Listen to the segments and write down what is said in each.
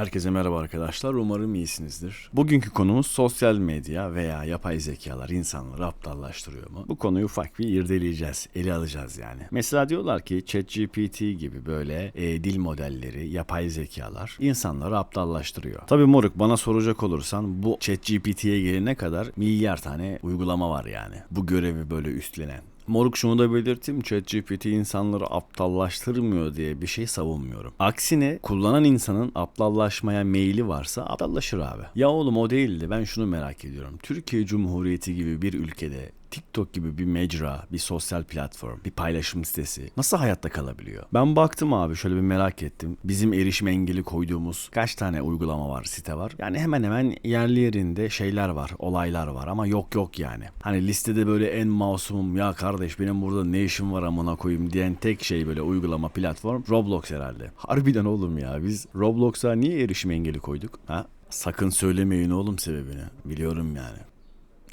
Herkese merhaba arkadaşlar. Umarım iyisinizdir. Bugünkü konumuz sosyal medya veya yapay zekalar insanları aptallaştırıyor mu? Bu konuyu ufak bir irdeleyeceğiz. Ele alacağız yani. Mesela diyorlar ki ChatGPT gibi böyle e, dil modelleri, yapay zekalar insanları aptallaştırıyor. Tabii moruk bana soracak olursan bu ChatGPT'ye gelene kadar milyar tane uygulama var yani. Bu görevi böyle üstlenen. Moruk şunu da belirteyim. ChatGPT insanları aptallaştırmıyor diye bir şey savunmuyorum. Aksine kullanan insanın aptallaşmaya meyili varsa aptallaşır abi. Ya oğlum o değildi. Ben şunu merak ediyorum. Türkiye Cumhuriyeti gibi bir ülkede TikTok gibi bir mecra, bir sosyal platform, bir paylaşım sitesi nasıl hayatta kalabiliyor? Ben baktım abi şöyle bir merak ettim. Bizim erişim engeli koyduğumuz kaç tane uygulama var, site var. Yani hemen hemen yerli yerinde şeyler var, olaylar var ama yok yok yani. Hani listede böyle en masumum ya kardeş benim burada ne işim var amına koyayım diyen tek şey böyle uygulama platform Roblox herhalde. Harbiden oğlum ya biz Roblox'a niye erişim engeli koyduk? Ha? Sakın söylemeyin oğlum sebebini. Biliyorum yani.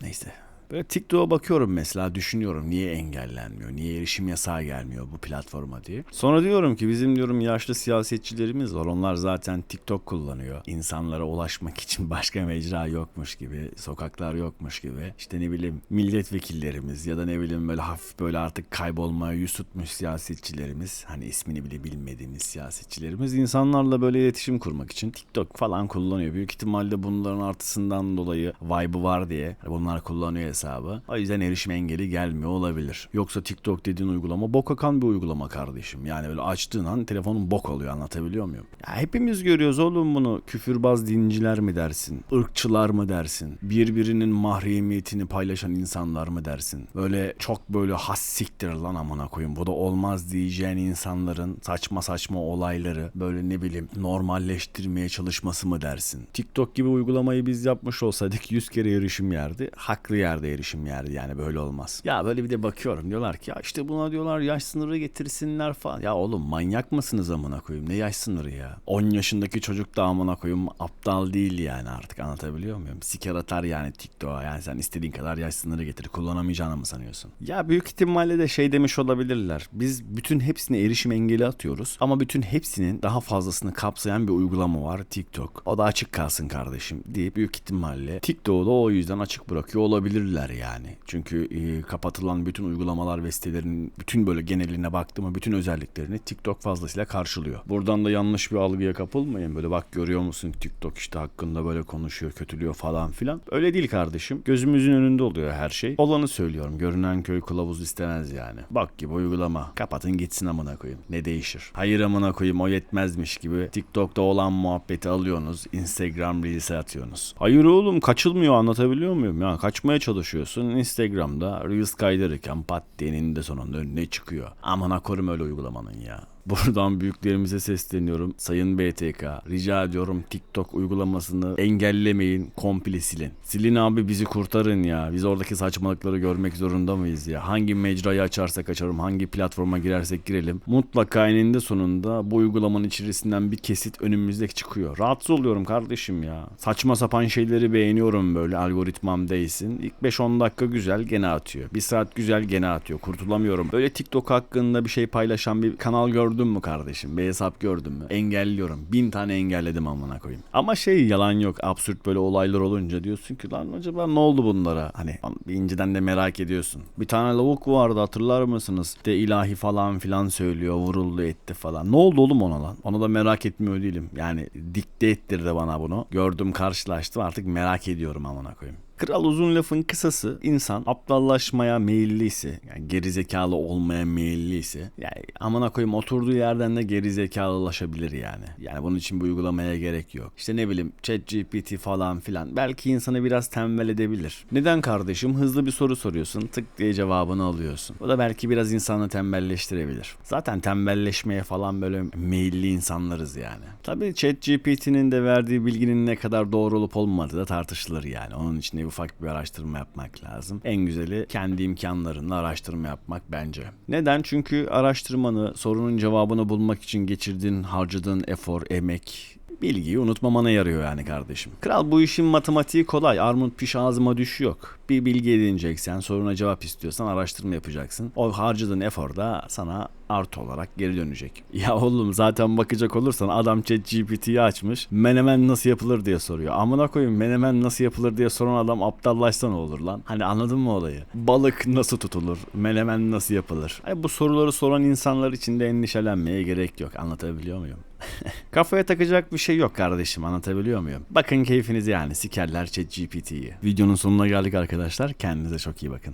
Neyse. Böyle TikTok'a bakıyorum mesela düşünüyorum niye engellenmiyor, niye erişim yasağı gelmiyor bu platforma diye. Sonra diyorum ki bizim diyorum yaşlı siyasetçilerimiz var onlar zaten TikTok kullanıyor. İnsanlara ulaşmak için başka mecra yokmuş gibi, sokaklar yokmuş gibi. İşte ne bileyim milletvekillerimiz ya da ne bileyim böyle hafif böyle artık kaybolmaya yüz tutmuş siyasetçilerimiz. Hani ismini bile bilmediğimiz siyasetçilerimiz insanlarla böyle iletişim kurmak için TikTok falan kullanıyor. Büyük ihtimalle bunların artısından dolayı vibe'ı var diye bunlar kullanıyor hesabı. O yüzden erişim engeli gelmiyor olabilir. Yoksa TikTok dediğin uygulama bok akan bir uygulama kardeşim. Yani böyle açtığın an telefonun bok oluyor anlatabiliyor muyum? Ya hepimiz görüyoruz oğlum bunu. Küfürbaz dinciler mi dersin? ırkçılar mı dersin? Birbirinin mahremiyetini paylaşan insanlar mı dersin? Böyle çok böyle has siktir lan amına koyun. Bu da olmaz diyeceğin insanların saçma saçma olayları böyle ne bileyim normalleştirmeye çalışması mı dersin? TikTok gibi uygulamayı biz yapmış olsaydık 100 kere erişim yerdi. Haklı yerde erişim yerdi yani böyle olmaz. Ya böyle bir de bakıyorum diyorlar ki ya işte buna diyorlar yaş sınırı getirsinler falan. Ya oğlum manyak mısınız amına koyayım? Ne yaş sınırı ya? 10 yaşındaki çocuk da amına koyayım aptal değil yani artık anlatabiliyor muyum? Siker atar yani TikTok'a yani sen istediğin kadar yaş sınırı getir kullanamayacağını mı sanıyorsun? Ya büyük ihtimalle de şey demiş olabilirler. Biz bütün hepsine erişim engeli atıyoruz ama bütün hepsinin daha fazlasını kapsayan bir uygulama var TikTok. O da açık kalsın kardeşim deyip büyük ihtimalle TikTok'u da o yüzden açık bırakıyor olabilirler yani. Çünkü e, kapatılan bütün uygulamalar ve sitelerin bütün böyle geneline baktığımda bütün özelliklerini TikTok fazlasıyla karşılıyor. Buradan da yanlış bir algıya kapılmayın. Böyle bak görüyor musun TikTok işte hakkında böyle konuşuyor, kötülüyor falan filan. Öyle değil kardeşim. Gözümüzün önünde oluyor her şey. Olanı söylüyorum. Görünen köy kılavuz istemez yani. Bak gibi uygulama. Kapatın gitsin amına koyayım. Ne değişir? Hayır amına koyayım o yetmezmiş gibi TikTok'ta olan muhabbeti alıyorsunuz. Instagram Reels'e atıyorsunuz. Hayır oğlum kaçılmıyor anlatabiliyor muyum? Ya kaçmaya çalışıyorsun. Instagram'da Reels kaydırırken pat diye eninde sonunda önüne çıkıyor. Aman korum öyle uygulamanın ya. Buradan büyüklerimize sesleniyorum. Sayın BTK rica ediyorum TikTok uygulamasını engellemeyin komple silin. Silin abi bizi kurtarın ya. Biz oradaki saçmalıkları görmek zorunda mıyız ya? Hangi mecrayı açarsak açarım, hangi platforma girersek girelim. Mutlaka eninde sonunda bu uygulamanın içerisinden bir kesit önümüzde çıkıyor. Rahatsız oluyorum kardeşim ya. Saçma sapan şeyleri beğeniyorum böyle algoritmam değilsin. İlk 5-10 dakika güzel gene atıyor. Bir saat güzel gene atıyor. Kurtulamıyorum. Böyle TikTok hakkında bir şey paylaşan bir kanal gördüm mü kardeşim? Bir hesap gördüm mü? Engelliyorum. Bin tane engelledim amına koyayım. Ama şey yalan yok. Absürt böyle olaylar olunca diyorsun ki lan acaba ne oldu bunlara? Hani inciden de merak ediyorsun. Bir tane lavuk vardı hatırlar mısınız? De ilahi falan filan söylüyor. Vuruldu etti falan. Ne oldu oğlum ona lan? Onu da merak etmiyor değilim. Yani dikte ettirdi bana bunu. Gördüm karşılaştım artık merak ediyorum amına koyayım. Kral uzun lafın kısası insan aptallaşmaya meyilliyse yani gerizekalı olmaya meyilliyse yani amına koyayım oturduğu yerden de gerizekalılaşabilir yani. Yani bunun için bu uygulamaya gerek yok. İşte ne bileyim ChatGPT falan filan belki insanı biraz tembel edebilir. Neden kardeşim hızlı bir soru soruyorsun tık diye cevabını alıyorsun. Bu da belki biraz insanı tembelleştirebilir. Zaten tembelleşmeye falan böyle meyilli insanlarız yani. Tabii ChatGPT'nin de verdiği bilginin ne kadar doğru olup olmadığı da tartışılır yani. Onun için ufak bir araştırma yapmak lazım. En güzeli kendi imkanlarınla araştırma yapmak bence. Neden? Çünkü araştırmanı, sorunun cevabını bulmak için geçirdiğin, harcadığın efor, emek, bilgiyi unutmamana yarıyor yani kardeşim. Kral bu işin matematiği kolay. Armut piş ağzıma düş yok. Bir bilgi edineceksen, soruna cevap istiyorsan araştırma yapacaksın. O harcadığın efor da sana artı olarak geri dönecek. Ya oğlum zaten bakacak olursan adam ChatGPT'yi açmış. Menemen nasıl yapılır diye soruyor. Amına koyayım menemen nasıl yapılır diye soran adam aptallaşsa ne olur lan? Hani anladın mı olayı? Balık nasıl tutulur? Menemen nasıl yapılır? Ay bu soruları soran insanlar için de endişelenmeye gerek yok. Anlatabiliyor muyum? Kafaya takacak bir şey yok kardeşim anlatabiliyor muyum? Bakın keyfiniz yani sikerler ChatGPT'yi. Videonun sonuna geldik arkadaşlar. Kendinize çok iyi bakın.